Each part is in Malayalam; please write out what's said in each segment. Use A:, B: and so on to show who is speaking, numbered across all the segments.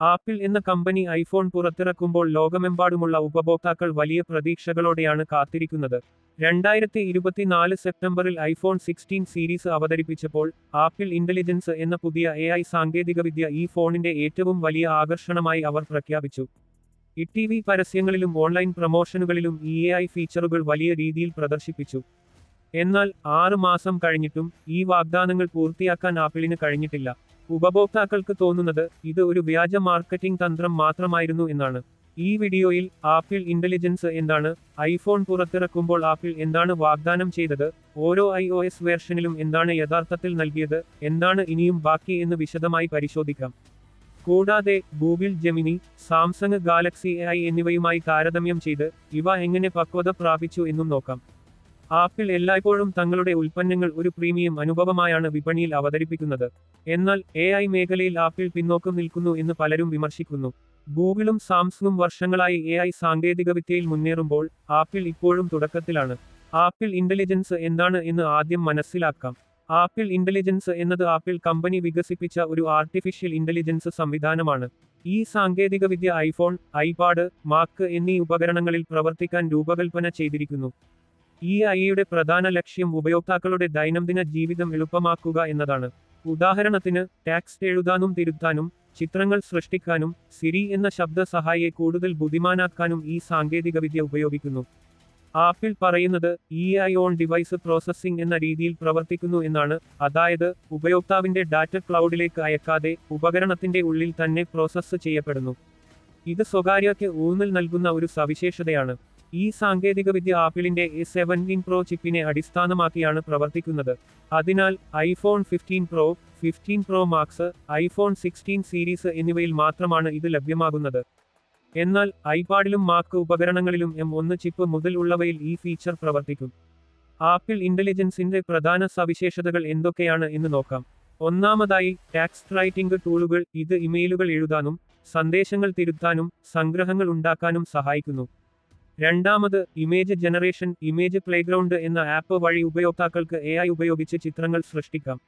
A: ആപ്പിൾ എന്ന കമ്പനി ഐഫോൺ പുറത്തിറക്കുമ്പോൾ ലോകമെമ്പാടുമുള്ള ഉപഭോക്താക്കൾ വലിയ പ്രതീക്ഷകളോടെയാണ് കാത്തിരിക്കുന്നത്. രണ്ടായിരത്തി ഇരുപത്തിനാല് സെപ്റ്റംബറിൽ ഐഫോൺ സിക്സ്റ്റീൻ സീരീസ് അവതരിപ്പിച്ചപ്പോൾ ആപ്പിൾ ഇന്റലിജൻസ് എന്ന പുതിയ എ ഐ സാങ്കേതികവിദ്യ ഈ ഫോണിന്റെ ഏറ്റവും വലിയ ആകർഷണമായി അവർ പ്രഖ്യാപിച്ചു. ഇ ടി വി പരസ്യങ്ങളിലും ഓൺലൈൻ പ്രമോഷനുകളിലും ഇ എ ഐ ഫീച്ചറുകൾ വലിയ രീതിയിൽ പ്രദർശിപ്പിച്ചു. എന്നാൽ ആറ് മാസം കഴിഞ്ഞിട്ടും ഈ വാഗ്ദാനങ്ങൾ പൂർത്തിയാക്കാൻ ആപ്പിളിന് കഴിഞ്ഞിട്ടില്ല. ഉപഭോക്താക്കൾക്ക് തോന്നുന്നത് ഇത് ഒരു വ്യാജ മാർക്കറ്റിംഗ് തന്ത്രം മാത്രമായിരുന്നു എന്നാണ്. ഈ വീഡിയോയിൽ ആപ്പിൾ ഇന്റലിജൻസ് എന്താണ് ഐഫോൺ പുറത്തിറക്കുമ്പോൾ ആപ്പിൾ എന്താണ് വാഗ്ദാനം ചെയ്തത് ഓരോ ഐ ഒ എസ് വേർഷനിലും എന്താണ് യഥാർത്ഥത്തിൽ നൽകിയത് എന്താണ് ഇനിയും ബാക്കി എന്ന് വിശദമായി പരിശോധിക്കാം. കൂടാതെ Google Gemini Samsung Galaxy A എന്നിവയുമായി താരതമ്യം ചെയ്ത് ഇവ എങ്ങനെ പക്വത പ്രാപിച്ചു എന്നും നോക്കാം. ആപ്പിൾ എല്ലായ്പ്പോഴും തങ്ങളുടെ ഉൽപ്പന്നങ്ങൾ ഒരു പ്രീമിയം അനുഭവമായാണ് വിപണിയിൽ അവതരിപ്പിക്കുന്നത്. എന്നാൽ എ ഐ മേഖലയിൽ ആപ്പിൾ പിന്നോക്കം നിൽക്കുന്നു എന്ന് പലരും വിമർശിക്കുന്നു. ഗൂഗിളും സാംസങ്ങും വർഷങ്ങളായി എ ഐ സാങ്കേതികവിദ്യയിൽ മുന്നേറുമ്പോൾ ആപ്പിൾ ഇപ്പോഴും തുടക്കത്തിലാണ്. ആപ്പിൾ ഇന്റലിജൻസ് എന്താണ് എന്ന് ആദ്യം മനസ്സിലാക്കാം. ആപ്പിൾ ഇന്റലിജൻസ് എന്നത് ആപ്പിൾ കമ്പനി വികസിപ്പിച്ച ഒരു ആർട്ടിഫിഷ്യൽ ഇന്റലിജൻസ് സംവിധാനമാണ്. ഈ സാങ്കേതികവിദ്യ ഐഫോൺ ഐപാഡ് മാക്ക് എന്നീ ഉപകരണങ്ങളിൽ പ്രവർത്തിക്കാൻ രൂപകൽപ്പന ചെയ്തിരിക്കുന്നു. ഈ ഐയുടെ പ്രധാന ലക്ഷ്യം ഉപയോക്താക്കളുടെ ദൈനംദിന ജീവിതം എളുപ്പമാക്കുക എന്നതാണ്. ഉദാഹരണത്തിന് ടാക്സ് എഴുതാനും തിരുത്താനും ചിത്രങ്ങൾ സൃഷ്ടിക്കാനും സിരി എന്ന ശബ്ദ സഹായിയെ കൂടുതൽ ബുദ്ധിമാനാക്കാനും ഈ സാങ്കേതികവിദ്യ ഉപയോഗിക്കുന്നു. ആപ്പിൾ പറയുന്നത് ഇ ഐ ഓൺ ഡിവൈസ് പ്രോസസ്സിംഗ് എന്ന രീതിയിൽ പ്രവർത്തിക്കുന്നു എന്നാണ്. അതായത് ഉപയോക്താവിന്റെ ഡാറ്റ ക്ലൗഡിലേക്ക് അയക്കാതെ ഉപകരണത്തിന്റെ ഉള്ളിൽ തന്നെ പ്രോസസ്സ് ചെയ്യപ്പെടുന്നു. ഇത് സ്വകാര്യക്ക് ഊന്നൽ നൽകുന്ന ഒരു സവിശേഷതയാണ്. ഈ സാങ്കേതികവിദ്യ ആപ്പിളിന്റെ എ സെവന്റീൻ പ്രോ ചിപ്പിനെ അടിസ്ഥാനമാക്കിയാണ് പ്രവർത്തിക്കുന്നത്. അതിനാൽ iPhone fifteen pro fifteen pro max iPhone sixteen series എന്നിവയിൽ മാത്രമാണ് ഇത് ലഭ്യമാകുന്നത്. എന്നാൽ ഐപാഡിലും മാക്ക് ഉപകരണങ്ങളിലും എം ഒന്ന് ചിപ്പ് മുതൽ ഉള്ളവയിൽ ഈ ഫീച്ചർ പ്രവർത്തിക്കും. ആപ്പിൾ ഇന്റലിജൻസിന്റെ പ്രധാന സവിശേഷതകൾ എന്തൊക്കെയാണ് എന്ന് നോക്കാം. ഒന്നാമതായി ടാക്സ്റ്റ് റൈറ്റിംഗ് ടൂളുകൾ ഇത് ഇമെയിലുകൾ എഴുതാനും സന്ദേശങ്ങൾ തിരുത്താനും സംഗ്രഹങ്ങൾ ഉണ്ടാക്കാനും സഹായിക്കുന്നു. രണ്ടാമത് ഇമേജ് ജനറേഷൻ ഇമേജ് പ്ലേഗ്രൗണ്ട് എന്ന ആപ്പ് വഴി ഉപയോക്താക്കൾക്ക് എ ഐ ഉപയോഗിച്ച് ചിത്രങ്ങൾ സൃഷ്ടിക്കാം.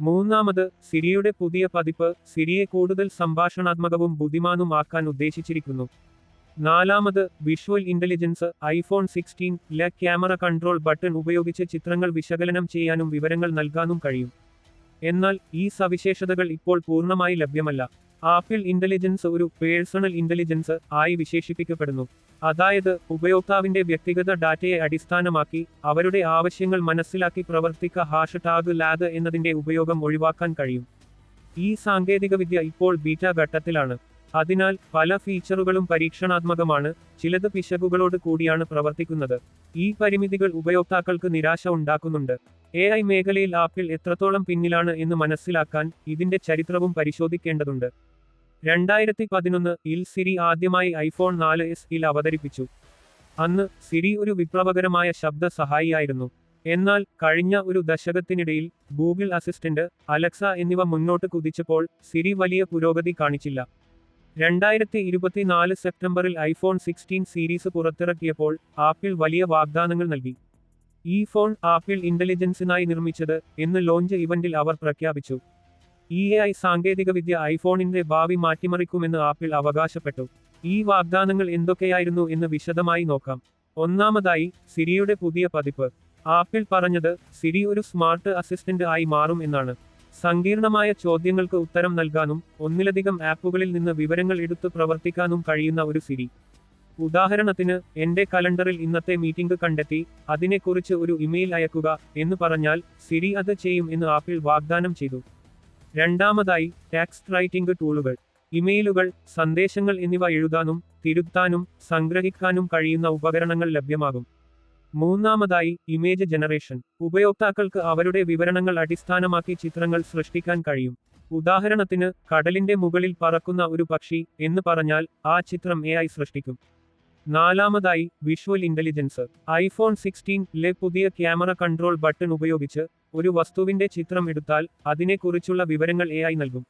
A: മൂന്നാമത് സിരിയുടെ പുതിയ പതിപ്പ് സിരിയെ കൂടുതൽ സംഭാഷണാത്മകവും ബുദ്ധിമാനും ആക്കാൻ ഉദ്ദേശിച്ചിരിക്കുന്നു. നാലാമത് വിഷ്വൽ ഇന്റലിജൻസ് ഐഫോൺ സിക്സ്റ്റീൻ ലെ ക്യാമറ കൺട്രോൾ ബട്ടൺ ഉപയോഗിച്ച് ചിത്രങ്ങൾ വിശകലനം ചെയ്യാനും വിവരങ്ങൾ നൽകാനും കഴിയും. എന്നാൽ ഈ സവിശേഷതകൾ ഇപ്പോൾ പൂർണമായി ലഭ്യമല്ല. ആപ്പിൾ ഇന്റലിജൻസ് ഒരു പേഴ്സണൽ ഇന്റലിജൻസ് ആയി വിശേഷിപ്പിക്കപ്പെടുന്നു. അതായത് ഉപയോക്താവിന്റെ വ്യക്തിഗത ഡാറ്റയെ അടിസ്ഥാനമാക്കി അവരുടെ ആവശ്യങ്ങൾ മനസ്സിലാക്കി പ്രവർത്തിക്ക ഹാഷ് ടാഗ് ലാഗ് എന്നതിന്റെ ഉപയോഗം ഒഴിവാക്കാൻ കഴിയും. ഈ സാങ്കേതികവിദ്യ ഇപ്പോൾ ബീറ്റ ഘട്ടത്തിലാണ്. അതിനാൽ പല ഫീച്ചറുകളും പരീക്ഷണാത്മകമാണ് ചിലത് പിശകുകളോട് കൂടിയാണ് പ്രവർത്തിക്കുന്നത്. ഈ പരിമിതികൾ ഉപയോക്താക്കൾക്ക് നിരാശ ഉണ്ടാക്കുന്നുണ്ട്. എ ഐ മേഖലയിൽ ആപ്പിൾ എത്രത്തോളം പിന്നിലാണ് എന്ന് മനസ്സിലാക്കാൻ ഇതിന്റെ ചരിത്രവും പരിശോധിക്കേണ്ടതുണ്ട്. രണ്ടായിരത്തി പതിനൊന്ന് ഇൽ സിരി ആദ്യമായി ഐഫോൺ നാല് എസ് ഇൽ അവതരിപ്പിച്ചു. അന്ന് സിരി ഒരു വിപ്ലവകരമായ ശബ്ദ സഹായിയായിരുന്നു. എന്നാൽ കഴിഞ്ഞ ഒരു ദശകത്തിനിടയിൽ ഗൂഗിൾ അസിസ്റ്റന്റ് അലക്സ എന്നിവ മുന്നോട്ട് കുതിച്ചപ്പോൾ സിരി വലിയ പുരോഗതി കാണിച്ചില്ല. രണ്ടായിരത്തി ഇരുപത്തിനാല് സെപ്റ്റംബറിൽ ഐഫോൺ സിക്സ്റ്റീൻ സീരീസ് പുറത്തിറക്കിയപ്പോൾ ആപ്പിൾ വലിയ വാഗ്ദാനങ്ങൾ നൽകി. ഈ ഫോൺ ആപ്പിൾ ഇന്റലിജൻസിനായി നിർമ്മിച്ചത് എന്ന് ലോഞ്ച് ഇവന്റിൽ അവർ പ്രഖ്യാപിച്ചു. ഇ എ ഐ സാങ്കേതികവിദ്യ ഐഫോണിന്റെ ഭാവി മാറ്റിമറിക്കുമെന്ന് ആപ്പിൾ അവകാശപ്പെട്ടു. ഈ വാഗ്ദാനങ്ങൾ എന്തൊക്കെയായിരുന്നു എന്ന് വിശദമായി നോക്കാം. ഒന്നാമതായി സിരിയുടെ പുതിയ പതിപ്പ്. ആപ്പിൾ പറഞ്ഞത് സിരി ഒരു സ്മാർട്ട് അസിസ്റ്റന്റ് ആയി മാറും എന്നാണ്. സങ്കീർണമായ ചോദ്യങ്ങൾക്ക് ഉത്തരം നൽകാനും ഒന്നിലധികം ആപ്പുകളിൽ നിന്ന് വിവരങ്ങൾ എടുത്തു പ്രവർത്തിക്കാനും കഴിയുന്ന ഒരു സിരി. ഉദാഹരണത്തിന് എന്റെ കലണ്ടറിൽ ഇന്നത്തെ മീറ്റിംഗ് കണ്ടെത്തി അതിനെക്കുറിച്ച് ഒരു ഇമെയിൽ അയക്കുക എന്ന് പറഞ്ഞാൽ സിരി അത് ചെയ്യും എന്ന് ആപ്പിൾ വാഗ്ദാനം ചെയ്തു. രണ്ടാമതായി ടാക്സ്റ്റ് റൈറ്റിംഗ് ടൂളുകൾ ഇമെയിലുകൾ സന്ദേശങ്ങൾ എന്നിവ എഴുതാനും തിരുത്താനും സംഗ്രഹിക്കാനും കഴിയുന്ന ഉപകരണങ്ങൾ ലഭ്യമാകും. മൂന്നാമതായി ഇമേജ് ജനറേഷൻ ഉപയോക്താക്കൾക്ക് അവരുടെ വിവരണങ്ങൾ അടിസ്ഥാനമാക്കി ചിത്രങ്ങൾ സൃഷ്ടിക്കാൻ കഴിയും. ഉദാഹരണത്തിന് കടലിന്റെ മുകളിൽ പറക്കുന്ന ഒരു പക്ഷി എന്ന് പറഞ്ഞാൽ ആ ചിത്രം എ സൃഷ്ടിക്കും. നാലാമതായി വിഷ്വൽ ഇന്റലിജൻസ് ഐഫോൺ സിക്സ്റ്റീൻ ലെ പുതിയ ക്യാമറ കൺട്രോൾ ബട്ടൺ ഉപയോഗിച്ച് ഒരു വസ്തുവിന്റെ ചിത്രം എടുത്താൽ അതിനെക്കുറിച്ചുള്ള വിവരങ്ങൾ എ നൽകും.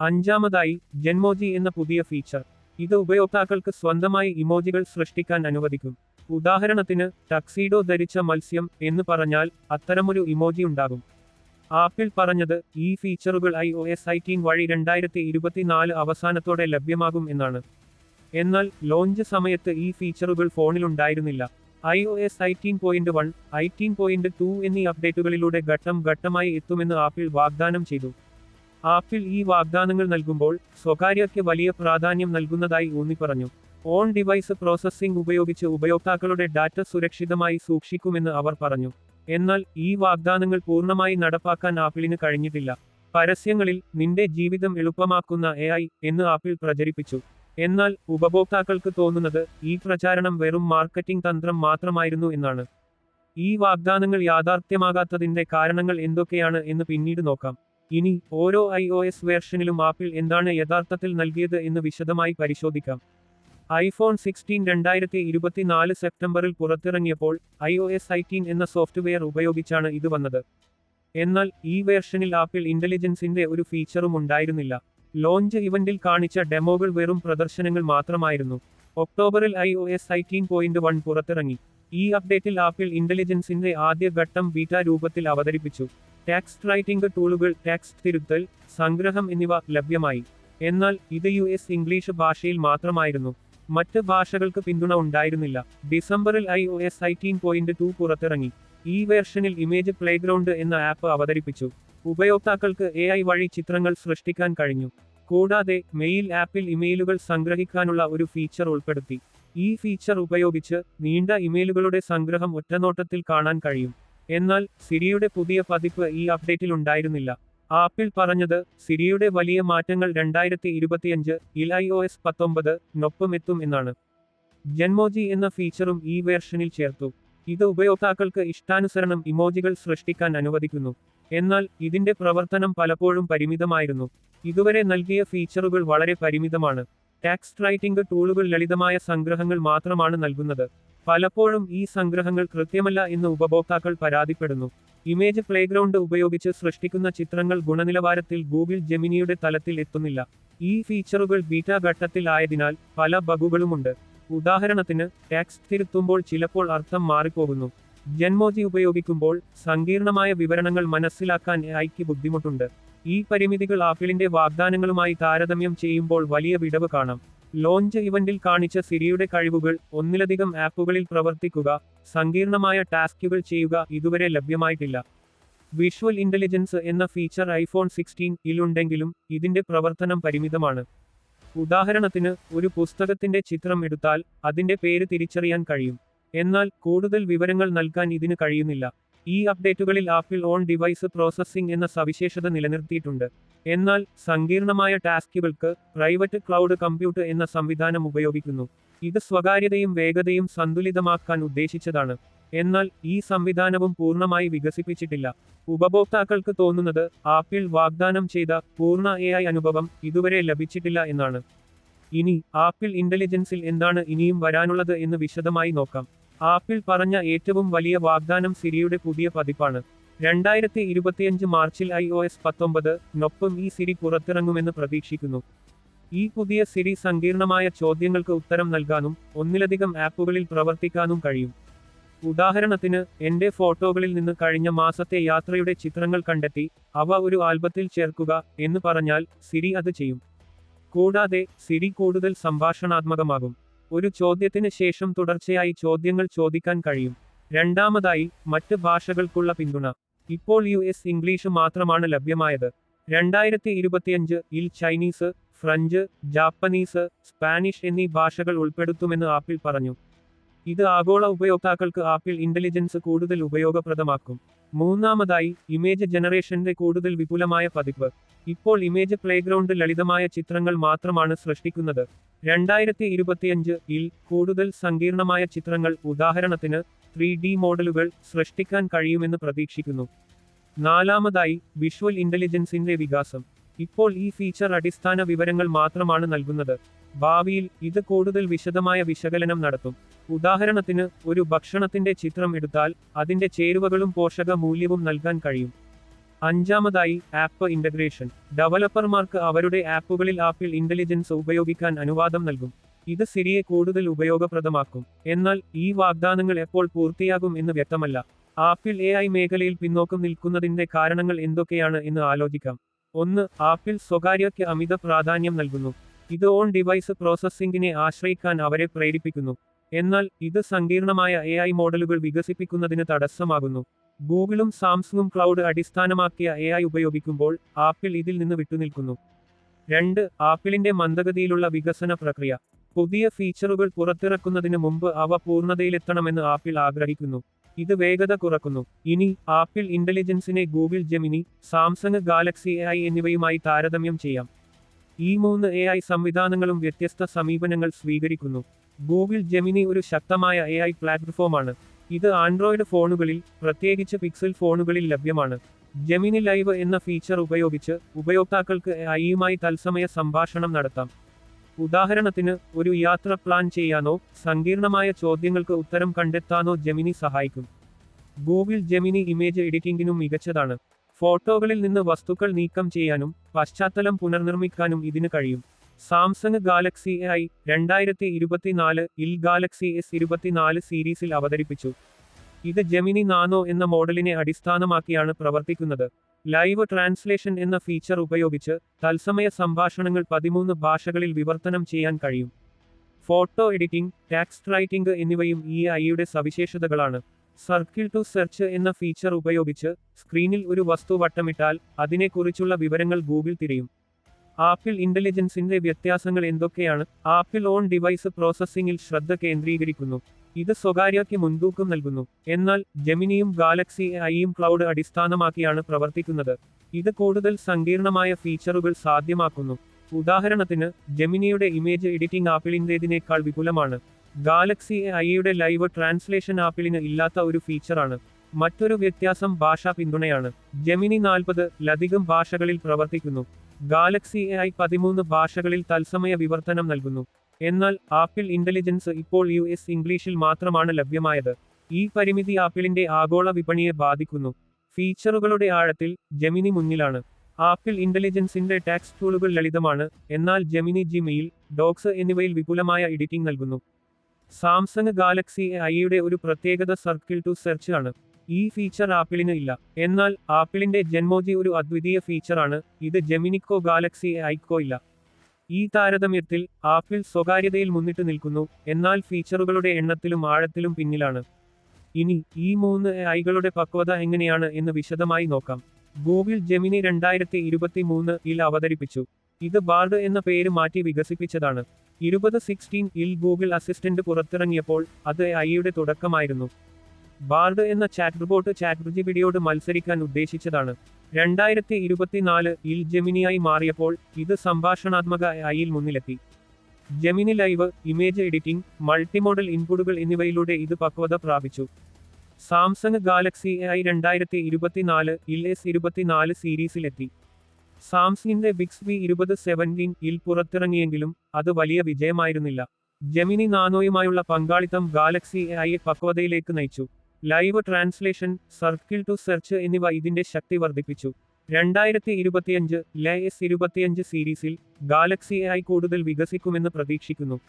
A: അഞ്ചാമതായി ജന്മോജി എന്ന പുതിയ ഫീച്ചർ ഇത് ഉപയോക്താക്കൾക്ക് സ്വന്തമായി ഇമോജികൾ സൃഷ്ടിക്കാൻ അനുവദിക്കും. ഉദാഹരണത്തിന് ടക്സീഡോ ധരിച്ച മത്സ്യം എന്ന് പറഞ്ഞാൽ അത്തരമൊരു ഇമോജി ഉണ്ടാകും. ആപ്പിൾ പറഞ്ഞത് ഈ ഫീച്ചറുകൾ ഐ ഒ എസ് ഐറ്റീൻ വഴി രണ്ടായിരത്തി ഇരുപത്തിനാല് അവസാനത്തോടെ ലഭ്യമാകും എന്നാണ്. എന്നാൽ ലോഞ്ച് സമയത്ത് ഈ ഫീച്ചറുകൾ ഫോണിലുണ്ടായിരുന്നില്ല I O S eighteen point one eighteen point two എന്നീ അപ്ഡേറ്റുകളിലൂടെ ഘട്ടം ഘട്ടമായി എത്തുമെന്ന് ആപ്പിൾ വാഗ്ദാനം ചെയ്തു. ആപ്പിൾ ഈ വാഗ്ദാനങ്ങൾ നൽകുമ്പോൾ സ്വകാര്യയ്ക്ക് വലിയ പ്രാധാന്യം നൽകുന്നതായി ഊന്നിപ്പറഞ്ഞു. ഓൺ ഡിവൈസ് പ്രോസസ്സിംഗ് ഉപയോഗിച്ച് ഉപയോക്താക്കളുടെ ഡാറ്റ സുരക്ഷിതമായി സൂക്ഷിക്കുമെന്ന് അവർ പറഞ്ഞു. എന്നാൽ ഈ വാഗ്ദാനങ്ങൾ പൂർണമായി നടപ്പാക്കാൻ ആപ്പിളിന് കഴിഞ്ഞിട്ടില്ല. പരസ്യങ്ങളിൽ നിന്റെ ജീവിതം എളുപ്പമാക്കുന്ന എ എന്ന് ആപ്പിൾ പ്രചരിപ്പിച്ചു. എന്നാൽ ഉപഭോക്താക്കൾക്ക് തോന്നുന്നത് ഈ പ്രചാരണം വെറും മാർക്കറ്റിംഗ് തന്ത്രം മാത്രമായിരുന്നു എന്നാണ്. ഈ വാഗ്ദാനങ്ങൾ യാഥാർത്ഥ്യമാകാത്തതിന്റെ കാരണങ്ങൾ എന്തൊക്കെയാണ് എന്ന് പിന്നീട് നോക്കാം. ഇനി ഓരോ ഐ ഒ എസ് വേർഷനിലും ആപ്പിൾ എന്താണ് യഥാർത്ഥത്തിൽ നൽകിയത് എന്ന് വിശദമായി പരിശോധിക്കാം. ഐഫോൺ സിക്സ്റ്റീൻ രണ്ടായിരത്തി ഇരുപത്തിനാല് സെപ്റ്റംബറിൽ പുറത്തിറങ്ങിയപ്പോൾ ഐ ഒ എസ് ഐറ്റീൻ എന്ന സോഫ്റ്റ്വെയർ ഉപയോഗിച്ചാണ് ഇത് വന്നത്. എന്നാൽ ഈ വേർഷനിൽ ആപ്പിൾ ഇന്റലിജൻസിന്റെ ഒരു ഫീച്ചറും ഉണ്ടായിരുന്നില്ല. ലോഞ്ച് ഇവന്റിൽ കാണിച്ച ഡെമോകൾ വെറും പ്രദർശനങ്ങൾ മാത്രമായിരുന്നു. ഒക്ടോബറിൽ I O S eighteen point one പുറത്തിറങ്ങി. ഈ അപ്ഡേറ്റിൽ ആപ്പിൾ ഇന്റലിജൻസിന്റെ ആദ്യ ഘട്ടം ബീറ്റ രൂപത്തിൽ അവതരിപ്പിച്ചു. ടാക്സ്റ്റ് റൈറ്റിംഗ് ടൂളുകൾ ടാക്സ്റ്റ് തിരുത്തൽ സംഗ്രഹം എന്നിവ ലഭ്യമായി. എന്നാൽ ഇത് യു എസ് ഇംഗ്ലീഷ് ഭാഷയിൽ മാത്രമായിരുന്നു. മറ്റ് ഭാഷകൾക്ക് പിന്തുണ ഉണ്ടായിരുന്നില്ല. ഡിസംബറിൽ I O S eighteen point two പുറത്തിറങ്ങി. ഈ വേർഷനിൽ ഇമേജ് പ്ലേഗ്രൗണ്ട് എന്ന ആപ്പ് അവതരിപ്പിച്ചു. ഉപയോക്താക്കൾക്ക് എ ഐ വഴി ചിത്രങ്ങൾ സൃഷ്ടിക്കാൻ കഴിഞ്ഞു. കൂടാതെ മെയിൽ ആപ്പിൽ ഇമെയിലുകൾ സംഗ്രഹിക്കാനുള്ള ഒരു ഫീച്ചർ ഉൾപ്പെടുത്തി. ഈ ഫീച്ചർ ഉപയോഗിച്ച് നീണ്ട ഇമെയിലുകളുടെ സംഗ്രഹം ഒറ്റനോട്ടത്തിൽ കാണാൻ കഴിയും. എന്നാൽ സിരിയുടെ പുതിയ പതിപ്പ് ഈ അപ്ഡേറ്റിൽ ഉണ്ടായിരുന്നില്ല. ആപ്പിൾ പറഞ്ഞത് സിരിയുടെ വലിയ മാറ്റങ്ങൾ രണ്ടായിരത്തി ഇരുപത്തിയഞ്ച് ഇൽ ഐ ഒ എസ് പത്തൊമ്പത് നൊപ്പമെത്തും എന്നാണ്. ജന്മോജി എന്ന ഫീച്ചറും ഈ വേർഷനിൽ ചേർത്തു. ഇത് ഉപയോക്താക്കൾക്ക് ഇഷ്ടാനുസരണം ഇമോജികൾ സൃഷ്ടിക്കാൻ അനുവദിക്കുന്നു. എന്നാൽ ഇതിന്റെ പ്രവർത്തനം പലപ്പോഴും പരിമിതമായിരുന്നു. ഇതുവരെ നൽകിയ ഫീച്ചറുകൾ വളരെ പരിമിതമാണ്. ടെക്സ്റ്റ് റൈറ്റിംഗ് ടൂളുകൾ ലളിതമായ സംഗ്രഹങ്ങൾ മാത്രമാണ് നൽകുന്നത്. പലപ്പോഴും ഈ സംഗ്രഹങ്ങൾ കൃത്യമല്ല എന്ന് ഉപഭോക്താക്കൾ പരാതിപ്പെടുന്നു. ഇമേജ് പ്ലേഗ്രൗണ്ട് ഉപയോഗിച്ച് സൃഷ്ടിക്കുന്ന ചിത്രങ്ങൾ ഗുണനിലവാരത്തിൽ ഗൂഗിൾ ജെമിനിയുടെ തലത്തിൽ എത്തുന്നില്ല. ഈ ഫീച്ചറുകൾ ബീറ്റ ഘട്ടത്തിൽ ആയതിനാൽ പല ബഗുകളുമുണ്ട്. ഉദാഹരണത്തിന് ടെക്സ്റ്റ് തിരുത്തുമ്പോൾ ചിലപ്പോൾ അർത്ഥം മാറിപ്പോകുന്നു. ജന്മോജി ഉപയോഗിക്കുമ്പോൾ സങ്കീർണമായ വിവരണങ്ങൾ മനസ്സിലാക്കാൻ ഐക്ക് ബുദ്ധിമുട്ടുണ്ട്. ഈ പരിമിതികൾ ആപ്പിളിന്റെ വാഗ്ദാനങ്ങളുമായി താരതമ്യം ചെയ്യുമ്പോൾ വലിയ വിടവ് കാണാം. ലോഞ്ച് ഇവന്റിൽ കാണിച്ച സിരിയുടെ കഴിവുകൾ ഒന്നിലധികം ആപ്പുകളിൽ പ്രവർത്തിക്കുക സങ്കീർണമായ ടാസ്കുകൾ ചെയ്യുക ഇതുവരെ ലഭ്യമായിട്ടില്ല. വിഷ്വൽ ഇന്റലിജൻസ് എന്ന ഫീച്ചർ ഐഫോൺ സിക്സ്റ്റീൻ ഇലുണ്ടെങ്കിലും ഇതിന്റെ പ്രവർത്തനം പരിമിതമാണ്. ഉദാഹരണത്തിന് ഒരു പുസ്തകത്തിന്റെ ചിത്രം എടുത്താൽ അതിന്റെ പേര് തിരിച്ചറിയാൻ കഴിയും. എന്നാൽ കൂടുതൽ വിവരങ്ങൾ നൽകാൻ ഇതിന് കഴിയുന്നില്ല. ഈ അപ്ഡേറ്റുകളിൽ ആപ്പിൾ ഓൺ ഡിവൈസ് പ്രോസസ്സിംഗ് എന്ന സവിശേഷത നിലനിർത്തിയിട്ടുണ്ട്. എന്നാൽ സങ്കീർണമായ ടാസ്കുകൾക്ക് പ്രൈവറ്റ് ക്ലൗഡ് കമ്പ്യൂട്ടർ എന്ന സംവിധാനം ഉപയോഗിക്കുന്നു. ഇത് സ്വകാര്യതയും വേഗതയും സന്തുലിതമാക്കാൻ ഉദ്ദേശിച്ചതാണ്. എന്നാൽ ഈ സംവിധാനവും പൂർണമായി വികസിപ്പിച്ചിട്ടില്ല. ഉപഭോക്താക്കൾക്ക് തോന്നുന്നത് ആപ്പിൾ വാഗ്ദാനം ചെയ്ത പൂർണ എ അനുഭവം ഇതുവരെ ലഭിച്ചിട്ടില്ല എന്നാണ്. ഇനി ആപ്പിൾ ഇന്റലിജൻസിൽ എന്താണ് ഇനിയും വരാനുള്ളത് എന്ന് വിശദമായി നോക്കാം. ആപ്പിൾ പറഞ്ഞ ഏറ്റവും വലിയ വാഗ്ദാനം സിരിയുടെ പുതിയ പതിപ്പാണ്. രണ്ടായിരത്തി ഇരുപത്തിയഞ്ച് മാർച്ചിൽ ഐ ഒ എസ് പത്തൊമ്പത് നൊപ്പം ഈ സിരി പുറത്തിറങ്ങുമെന്ന് പ്രതീക്ഷിക്കുന്നു. ഈ പുതിയ സിരി സങ്കീർണമായ ചോദ്യങ്ങൾക്ക് ഉത്തരം നൽകാനും ഒന്നിലധികം ആപ്പുകളിൽ പ്രവർത്തിക്കാനും കഴിയും. ഉദാഹരണത്തിന് എന്റെ ഫോട്ടോകളിൽ നിന്ന് കഴിഞ്ഞ മാസത്തെ യാത്രയുടെ ചിത്രങ്ങൾ കണ്ടെത്തി അവ ഒരു ആൽബത്തിൽ ചേർക്കുക എന്ന് പറഞ്ഞാൽ സിരി അത് ചെയ്യും. കൂടാതെ സിരി കൂടുതൽ സംഭാഷണാത്മകമാകും. ഒരു ചോദ്യത്തിന് ശേഷം തുടർച്ചയായി ചോദ്യങ്ങൾ ചോദിക്കാൻ കഴിയും. രണ്ടാമതായി മറ്റ് ഭാഷകൾക്കുള്ള പിന്തുണ. ഇപ്പോൾ യു എസ് ഇംഗ്ലീഷ് മാത്രമാണ് ലഭ്യമായത്. രണ്ടായിരത്തി ഇരുപത്തിയഞ്ച് ഇൽ ചൈനീസ് ഫ്രഞ്ച് ജാപ്പനീസ് സ്പാനിഷ് എന്നീ ഭാഷകൾ ഉൾപ്പെടുത്തുമെന്ന് ആപ്പിൾ പറഞ്ഞു. ഇത് ആഗോള ഉപയോക്താക്കൾക്ക് ആപ്പിൾ ഇന്റലിജൻസ് കൂടുതൽ ഉപയോഗപ്രദമാക്കും. മൂന്നാമതായി ഇമേജ് ജനറേഷന്റെ കൂടുതൽ വിപുലമായ പതിപ്പ്. ഇപ്പോൾ ഇമേജ് പ്ലേഗ്രൗണ്ട് ലളിതമായ ചിത്രങ്ങൾ മാത്രമാണ് സൃഷ്ടിക്കുന്നത്. രണ്ടായിരത്തി ഇരുപത്തിയഞ്ച് ഇൽ കൂടുതൽ സങ്കീർണമായ ചിത്രങ്ങൾ ഉദാഹരണത്തിന് ത്രീ ഡി മോഡലുകൾ സൃഷ്ടിക്കാൻ കഴിയുമെന്ന് പ്രതീക്ഷിക്കുന്നു. നാലാമതായി വിഷ്വൽ ഇന്റലിജൻസിന്റെ വികാസം. ഇപ്പോൾ ഈ ഫീച്ചർ അടിസ്ഥാന വിവരങ്ങൾ മാത്രമാണ് നൽകുന്നത്. ഭാവിയിൽ ഇത് കൂടുതൽ വിശദമായ വിശകലനം നടത്തും. ഉദാഹരണത്തിന് ഒരു ഭക്ഷണത്തിന്റെ ചിത്രം എടുത്താൽ അതിന്റെ ചേരുവകളും പോഷക മൂല്യവും നൽകാൻ കഴിയും. അഞ്ചാമതായി ആപ്പ് ഇന്റഗ്രേഷൻ ഡെവലപ്പർമാർക്ക് അവരുടെ ആപ്പുകളിൽ ആപ്പിൾ ഇന്റലിജൻസ് ഉപയോഗിക്കാൻ അനുവാദം നൽകും. ഇത് സിരിയെ കൂടുതൽ ഉപയോഗപ്രദമാക്കും. എന്നാൽ ഈ വാഗ്ദാനങ്ങൾ എപ്പോൾ പൂർത്തിയാകും എന്ന് വ്യക്തമല്ല. ആപ്പിൾ എ ഐ മേഖലയിൽ പിന്നോക്കം നിൽക്കുന്നതിന്റെ കാരണങ്ങൾ എന്തൊക്കെയാണ് എന്ന് ആലോചിക്കാം. ഒന്ന് ആപ്പിൾ സ്വകാര്യയ്ക്ക് അമിത പ്രാധാന്യം നൽകുന്നു. ഇത് ഓൺ ഡിവൈസ് പ്രോസസ്സിംഗിനെ ആശ്രയിക്കാൻ അവരെ പ്രേരിപ്പിക്കുന്നു. എന്നാൽ ഇത് സങ്കീർണമായ എ മോഡലുകൾ വികസിപ്പിക്കുന്നതിന് തടസ്സമാകുന്നു. ഗൂഗിളും സാംസങ്ങും ക്ലൗഡ് അടിസ്ഥാനമാക്കിയ എ ഐ ഉപയോഗിക്കുമ്പോൾ ആപ്പിൾ ഇതിൽ നിന്ന് വിട്ടുനിൽക്കുന്നു. രണ്ട് ആപ്പിളിന്റെ മന്ദഗതിയിലുള്ള വികസന പ്രക്രിയ. പുതിയ ഫീച്ചറുകൾ പുറത്തിറക്കുന്നതിന് മുമ്പ് അവ പൂർണതയിലെത്തണമെന്ന് ആപ്പിൾ ആഗ്രഹിക്കുന്നു. ഇത് വേഗത കുറക്കുന്നു. ഇനി Apple ഇന്റലിജൻസിനെ Google Gemini Samsung Galaxy A I എന്നിവയുമായി താരതമ്യം ചെയ്യാം. ഈ മൂന്ന് എ ഐ സംവിധാനങ്ങളും വ്യത്യസ്ത സമീപനങ്ങൾ സ്വീകരിക്കുന്നു. ഗൂഗിൾ ജെമിനി ഒരു ശക്തമായ എ ഐ പ്ലാറ്റ്ഫോമാണ്. ഇത് ആൻഡ്രോയിഡ് ഫോണുകളിൽ പ്രത്യേകിച്ച് പിക്സൽ ഫോണുകളിൽ ലഭ്യമാണ്. ജെമിനി ലൈവ് എന്ന ഫീച്ചർ ഉപയോഗിച്ച് ഉപയോക്താക്കൾക്ക് ഐയുമായി തത്സമയ സംഭാഷണം നടത്താം. ഉദാഹരണത്തിന് ഒരു യാത്ര പ്ലാൻ ചെയ്യാനോ സങ്കീർണമായ ചോദ്യങ്ങൾക്ക് ഉത്തരം കണ്ടെത്താനോ ജെമിനി സഹായിക്കും. ഗൂഗിൾ ജെമിനി ഇമേജ് എഡിറ്റിംഗിനും മികച്ചതാണ്. ഫോട്ടോകളിൽ നിന്ന് വസ്തുക്കൾ നീക്കം ചെയ്യാനും പശ്ചാത്തലം പുനർനിർമ്മിക്കാനും ഇതിന് കഴിയും. സാംസങ് ഗാലക്സി ഐ രണ്ടായിരത്തി ഇരുപത്തിനാല് ഇൽ ഗാലക്സി എസ് ഇരുപത്തിനാല് സീരീസിൽ അവതരിപ്പിച്ചു. ഇത് ജെമിനി നാനോ എന്ന മോഡലിനെ അടിസ്ഥാനമാക്കിയാണ് പ്രവർത്തിക്കുന്നത്. ലൈവ് ട്രാൻസ്ലേഷൻ എന്ന ഫീച്ചർ ഉപയോഗിച്ച് തത്സമയ സംഭാഷണങ്ങൾ പതിമൂന്ന് ഭാഷകളിൽ വിവർത്തനം ചെയ്യാൻ കഴിയും. ഫോട്ടോ എഡിറ്റിംഗ് ടെക്സ്റ്റ് റൈറ്റിംഗ് എന്നിവയും ഈ ഐയുടെ സവിശേഷതകളാണ്. സർക്കിൾ ടു സെർച്ച് എന്ന ഫീച്ചർ ഉപയോഗിച്ച് സ്ക്രീനിൽ ഒരു വസ്തു വട്ടമിട്ടാൽ അതിനെക്കുറിച്ചുള്ള വിവരങ്ങൾ ഗൂഗിൾ തിരയും. ആപ്പിൾ ഇന്റലിജൻസിന്റെ വ്യത്യാസങ്ങൾ എന്തൊക്കെയാണ്? ആപ്പിൾ ഓൺ ഡിവൈസ് പ്രോസസ്സിംഗിൽ ശ്രദ്ധ കേന്ദ്രീകരിക്കുന്നു. ഇത് സ്വകാര്യയ്ക്ക് മുൻതൂക്കം നൽകുന്നു. എന്നാൽ ജെമിനിയും ഗാലക്സി ഐയും ക്ലൗഡ് അടിസ്ഥാനമാക്കിയാണ് പ്രവർത്തിക്കുന്നത്. ഇത് കൂടുതൽ സങ്കീർണമായ ഫീച്ചറുകൾ സാധ്യമാക്കുന്നു. ഉദാഹരണത്തിന് ജെമിനിയുടെ ഇമേജ് എഡിറ്റിംഗ് ആപ്പിളിന്റേതിനേക്കാൾ വിപുലമാണ്. ഗാലക്സി ഐയുടെ ലൈവ് ട്രാൻസ്ലേഷൻ ആപ്പിളിന് ഇല്ലാത്ത ഒരു ഫീച്ചറാണ്. മറ്റൊരു വ്യത്യാസം ഭാഷാ പിന്തുണയാണ് ജെമിനി നാൽപ്പത് ലധികം ഭാഷകളിൽ പ്രവർത്തിക്കുന്നു. ഗാലക്സി എ ഐ പതിമൂന്ന് ഭാഷകളിൽ തത്സമയ വിവർത്തനം നൽകുന്നു. എന്നാൽ ആപ്പിൾ ഇന്റലിജൻസ് ഇപ്പോൾ യു എസ് ഇംഗ്ലീഷിൽ മാത്രമാണ് ലഭ്യമായത്. ഈ പരിമിതി ആപ്പിളിന്റെ ആഗോള വിപണിയെ ബാധിക്കുന്നു. ഫീച്ചറുകളുടെ ആഴത്തിൽ ജെമിനി മുന്നിലാണ്. ആപ്പിൾ ഇന്റലിജൻസിന്റെ ടാക്സ് ടൂളുകൾ ലളിതമാണ്. എന്നാൽ ജെമിനി ജിമെയിൽ ഡോക്സ് എന്നിവയിൽ വിപുലമായ എഡിറ്റിംഗ് നൽകുന്നു. സാംസങ് ഗാലക്സി ഐയുടെ ഒരു പ്രത്യേകത സർക്കിൾ ടു സെർച്ച് ആണ്. ഈ ഫീച്ചർ ആപ്പിളിന് ഇല്ല. എന്നാൽ ആപ്പിളിന്റെ ജന്മോജി ഒരു അദ്വിതീയ ഫീച്ചറാണ് ഇത് ജെമിനിക്കോ ഗാലക്സി ഐക്കോ ഇല്ല. ഈ താരതമ്യത്തിൽ ആപ്പിൾ സ്വകാര്യതയിൽ മുന്നിട്ട് നിൽക്കുന്നു. എന്നാൽ ഫീച്ചറുകളുടെ എണ്ണത്തിലും ആഴത്തിലും പിന്നിലാണ്. ഇനി ഈ മൂന്ന് ഐകളുടെ പക്വത എങ്ങനെയാണ് എന്ന് വിശദമായി നോക്കാം. ഗൂഗിൾ ജെമിനി രണ്ടായിരത്തി ഇരുപത്തി മൂന്ന് ഇൽ അവതരിപ്പിച്ചു. ഇത് ബാർഡ് എന്ന പേര് മാറ്റി വികസിപ്പിച്ചതാണ്. ഇരുപത് സിക്സ്റ്റീൻ ഇൽ ഗൂഗിൾ അസിസ്റ്റന്റ് പുറത്തിറങ്ങിയപ്പോൾ അത് ഐയുടെ തുടക്കമായിരുന്നു. ബാർഡ് എന്ന ചാറ്റ് റോബോട്ട് ചാറ്റ് മത്സരിക്കാൻ ഉദ്ദേശിച്ചതാണ്. രണ്ടായിരത്തി ഇരുപത്തിനാല് ഇൽ ജെമിനിയായി മാറിയപ്പോൾ ഇത് സംഭാഷണാത്മക ഐയിൽ മുന്നിലെത്തി. Gemini live image editing multimodal ഇൻപുട്ടുകൾ എന്നിവയിലൂടെ ഇത് പക്വത പ്രാപിച്ചു. സാംസങ് ഗാലക്സി ഐ രണ്ടായിരത്തി ഇരുപത്തിനാല് ഇൽ എസ് ഇരുപത്തിനാല് സീരീസിലെത്തി. സാംസങ്ങിന്റെ ബിക്സ് വി ഇരുപത് സെവന്റീൻ ഇൽ പുറത്തിറങ്ങിയെങ്കിലും അത് വലിയ വിജയമായിരുന്നില്ല. ജെമിനി നാനോയുമായുള്ള പങ്കാളിത്തം ഗാലക്സി ഐയെ പക്വതയിലേക്ക് നയിച്ചു. Live translation circle to search എന്നിവ ഇതിന്റെ ശക്തി വർദ്ധിപ്പിച്ചു. രണ്ടായിരത്തി ഇരുപത്തിയഞ്ച് ലെ എസ് ഇരുപത്തിയഞ്ച് സീരീസിൽ ഗാലക്സി ആയി കൂടുതൽ വികസിക്കുമെന്ന് പ്രതീക്ഷിക്കുന്നു.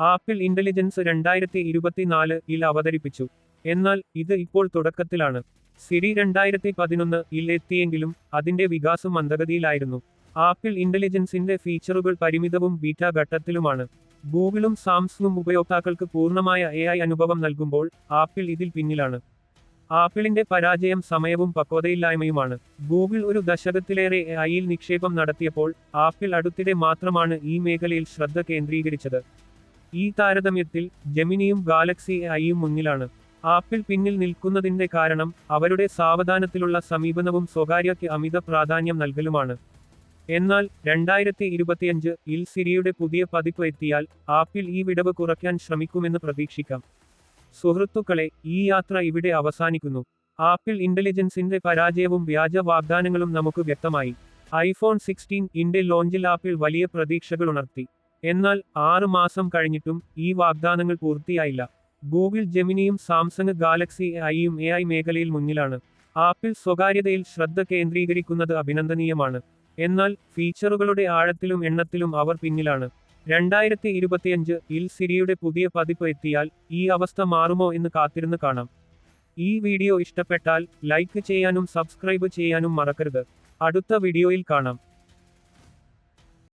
A: ആപ്പിൾ ഇന്റലിജൻസ് രണ്ടായിരത്തി ഇരുപത്തിനാല് അവതരിപ്പിച്ചു. എന്നാൽ ഇത് ഇപ്പോൾ തുടക്കത്തിലാണ്. സിരി രണ്ടായിരത്തി പതിനൊന്ന് ഇൽ എത്തിയെങ്കിലും അതിന്റെ വികാസം മന്ദഗതിയിലായിരുന്നു. ആപ്പിൾ ഇന്റലിജൻസിന്റെ ഫീച്ചറുകൾ പരിമിതവും ബീറ്റ ഘട്ടത്തിലുമാണ്. ഗൂഗിളും സാംസങ്ങും ഉപയോക്താക്കൾക്ക് പൂർണമായ എ ഐ അനുഭവം നൽകുമ്പോൾ ആപ്പിൾ ഇതിൽ പിന്നിലാണ്. ആപ്പിളിന്റെ പരാജയം സമയവും പക്വതയില്ലായ്മയുമാണ്. ഗൂഗിൾ ഒരു ദശകത്തിലേറെ എ ഐയിൽ നിക്ഷേപം നടത്തിയപ്പോൾ ആപ്പിൾ അടുത്തിടെ മാത്രമാണ് ഈ മേഖലയിൽ ശ്രദ്ധ കേന്ദ്രീകരിച്ചത്. ഈ താരതമ്യത്തിൽ ജെമിനിയും ഗാലക്സി എ ഐയും മുന്നിലാണ്. ആപ്പിൾ പിന്നിൽ നിൽക്കുന്നതിന്റെ കാരണം അവരുടെ സാവധാനത്തിലുള്ള സമീപനവും സ്വകാര്യയ്ക്ക് അമിത പ്രാധാന്യം നൽകലുമാണ്. എന്നാൽ രണ്ടായിരത്തി ഇൽ സിരിയുടെ പുതിയ പതിപ്പ് എത്തിയാൽ ആപ്പിൾ ഈ വിടവ് കുറയ്ക്കാൻ ശ്രമിക്കുമെന്ന് പ്രതീക്ഷിക്കാം. സുഹൃത്തുക്കളെ ഈ യാത്ര ഇവിടെ അവസാനിക്കുന്നു. ആപ്പിൾ ഇന്റലിജൻസിന്റെ പരാജയവും വ്യാജ വാഗ്ദാനങ്ങളും നമുക്ക് വ്യക്തമായി. ഐഫോൺ സിക്സ്റ്റീൻ ഇന്റെ ലോഞ്ചിൽ ആപ്പിൾ വലിയ പ്രതീക്ഷകൾ ഉണർത്തി. എന്നാൽ ആറ് മാസം കഴിഞ്ഞിട്ടും ഈ വാഗ്ദാനങ്ങൾ പൂർത്തിയായില്ല. ഗൂഗിൾ ജെമിനിയും സാംസങ് ഗാലക്സി ഐയും എ മേഖലയിൽ മുന്നിലാണ്. ആപ്പിൾ സ്വകാര്യതയിൽ ശ്രദ്ധ കേന്ദ്രീകരിക്കുന്നത് അഭിനന്ദനീയമാണ്. എന്നാൽ ഫീച്ചറുകളുടെ ആഴത്തിലും എണ്ണത്തിലും അവർ പിന്നിലാണ്. രണ്ടായിരത്തി ഇരുപത്തിയഞ്ച് ഇൽ സിരിയുടെ പുതിയ പതിപ്പ് എത്തിയാൽ ഈ അവസ്ഥ മാറുമോ എന്ന് കാത്തിരുന്ന് കാണാം. ഈ വീഡിയോ ഇഷ്ടപ്പെട്ടാൽ ലൈക്ക് ചെയ്യാനും സബ്സ്ക്രൈബ് ചെയ്യാനും മറക്കരുത്. അടുത്ത വീഡിയോയിൽ കാണാം.